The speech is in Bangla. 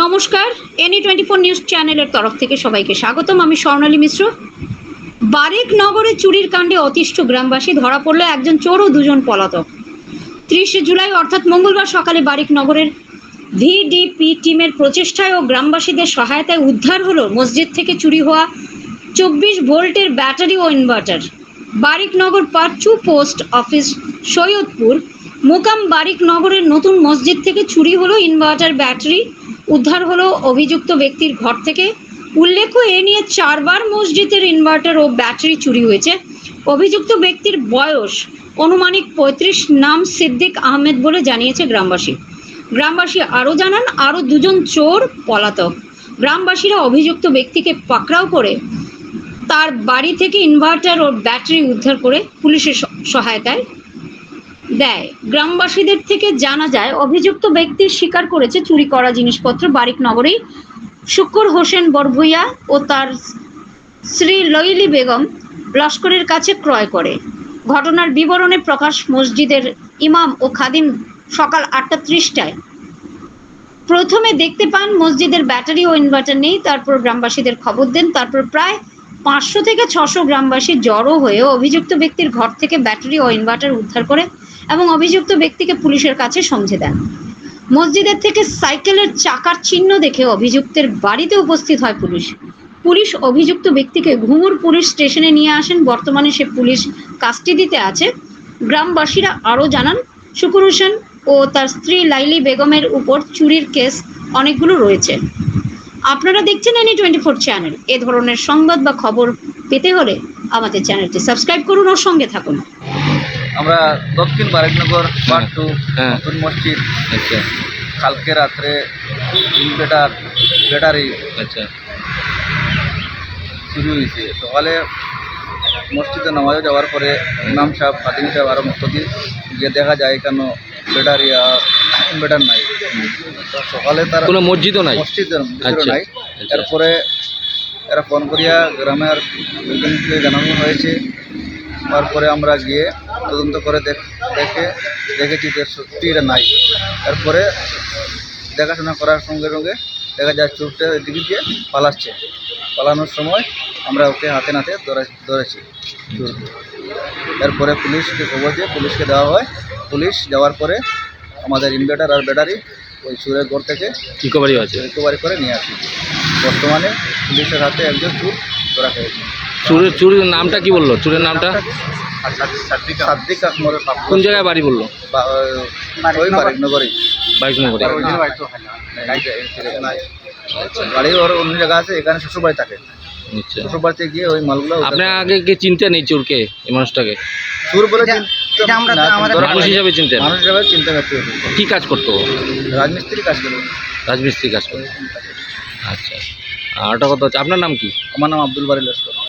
নমস্কার এনি টোয়েন্টি ফোর নিউজ চ্যানেলের তরফ থেকে সবাইকে স্বাগতম। আমি স্বর্ণালী মিশ্র। বারেক নগরে চুরির কাণ্ডে অতিষ্ঠ গ্রামবাসী ধরা পড়ল একজন চোর ও দুজন পলাতক। ত্রিশে জুলাই, অর্থাৎ মঙ্গলবার সকালে বারিক নগরের ভিডিপি টিমের প্রচেষ্টায় ও গ্রামবাসীদের সহায়তায় উদ্ধার হলো মসজিদ থেকে চুরি হওয়া চব্বিশ ভোল্টের ব্যাটারি ও inverter. Bariknagar Panchu post office Syedpur. মোকাম বারিকনগরের নতুন মসজিদ থেকে চুরি হলো ইনভার্টার ব্যাটারি উদ্ধার হলো অভিযুক্ত ব্যক্তির ঘর থেকে। উল্লেখ্য, এ নিয়ে চারবার মসজিদের ইনভার্টার ও ব্যাটারি চুরি হয়েছে। অভিযুক্ত ব্যক্তির বয়স অনুমানিক পঁয়ত্রিশ, নাম সিদ্দিক আহমেদ বলে জানিয়েছে গ্রামবাসী। গ্রামবাসী আরও জানান, আরও দুজন চোর পলাতক। গ্রামবাসীরা অভিযুক্ত ব্যক্তিকে পাকড়াও করে তার বাড়ি থেকে ইনভার্টার ও ব্যাটারি উদ্ধার করে পুলিশের সহায়তায় দেয়। গ্রামবাসীদের থেকে জানা যায়, অভিযুক্ত ব্যক্তি স্বীকার করেছে চুরি করা জিনিসপত্র বারিক নগরেই শুক্কর হোসেন বরভুইয়া ও তার শ্রী লইলি বেগম লস্করের কাছে ক্রয় করে। ঘটনার বিবরণে প্রকাশ মসজিদের ইমাম ও খাদিম সকাল আটটা ত্রিশটায়। প্রথমে দেখতে পান মসজিদের ব্যাটারি ও ইনভার্টার নেই, তারপর গ্রামবাসীদের খবর দেন, তারপর প্রায় পাঁচশো থেকে ছশো গ্রামবাসী জড়ো হয়ে অভিযুক্ত ব্যক্তির ঘর থেকে ব্যাটারি ও ইনভার্টার উদ্ধার করে এবং অভিযুক্ত ব্যক্তিকে পুলিশের কাছে সমঝে দেন। মসজিদের থেকে সাইকেলের চাকার চিহ্ন দেখে অভিযুক্তের বাড়িতে উপস্থিত হয় পুলিশ। পুলিশ অভিযুক্ত ব্যক্তিকে ঘুঙুর পুলিশ স্টেশনে নিয়ে আসেন। বর্তমানে সে পুলিশ কাস্টাডিতে আছে। গ্রামবাসীরা আরও জানান, শুকুর হোসেন ও তার স্ত্রী লাইলি বেগমের উপর চুরির কেস অনেকগুলো রয়েছে। আপনারা দেখছেন এনি টোয়েন্টি ফোর চ্যানেল। এ ধরনের সংবাদ বা খবর পেতে হলে আমাদের চ্যানেলটি সাবস্ক্রাইব করুন ও সঙ্গে থাকুন। আমরা দক্ষিণ বারেকনগর পার্ট টু হ্যাঁ। নতুন মসজিদ। আচ্ছা। কালকে রাত্রে ইনভার্টার ব্যাটারি আচ্ছা। শুরু হয়েছে। সকালে মসজিদে নামাজে যাওয়ার পরে ইমাম সাহেব ফাতিম সাহেব আরও মুক্তি গিয়ে দেখা যায় কেন ব্যাটারি আর ইনভার্টার নাই। সকালে তার কোনো মসজিদও নাই? মসজিদের আচ্ছা, নাই। আচ্ছা। এরপরে এরা ফোন করিয়া গ্রামের লোকজনকে জানানো হয়েছে। তারপরে আমরা গিয়ে তদন্ত করে দেখ- দেখে দেখেছি যে সত্যি এটা নাই। তারপরে দেখাশোনা করার সঙ্গে সঙ্গে দেখা যায় চোরটা এদিকে দিয়ে পালাচ্ছে। পালানোর সময় আমরা ওকে হাতে নাতে ধরেছি। চোরকে। এরপরে পুলিশকে খবর দিয়ে পুলিশকে দেওয়া হয়। পুলিশ যাওয়ার পরে আমাদের ইনভার্টার আর ব্যাটারি ওই চুরের ঘর থেকে রিকভারি হয়েছে। রিকভারি করে নিয়ে আসি। বর্তমানে পুলিশের হাতে একজন চুর ধরা হয়েছে চুরের চুরির নামটা কি বলল? চুরের নামটা? সাদ্দিক কোন জায়গায় বাড়ি বলল? ওই আচ্ছা ওর অন্য জায়গা আছে এখানে শ্বশুরবাড়ি থাকে। আচ্ছা। শ্বশুরবাড়িতে গিয়ে ওই মালগুলো আপনি আগে কি চিনতেন এই চোরকে এই মানুষটাকে? চুর বলে মানুষ হিসাবে চিনতেন? মানুষ হিসাবে চিনতে পারছি। কি কাজ করতো রাজমিস্ত্রি কাজ করে। রাজমিস্ত্রি কাজ করতো। আচ্ছা। আর ওটা কথা হচ্ছে আপনার নাম কি? আমার নাম আব্দুল বারি লস্কর।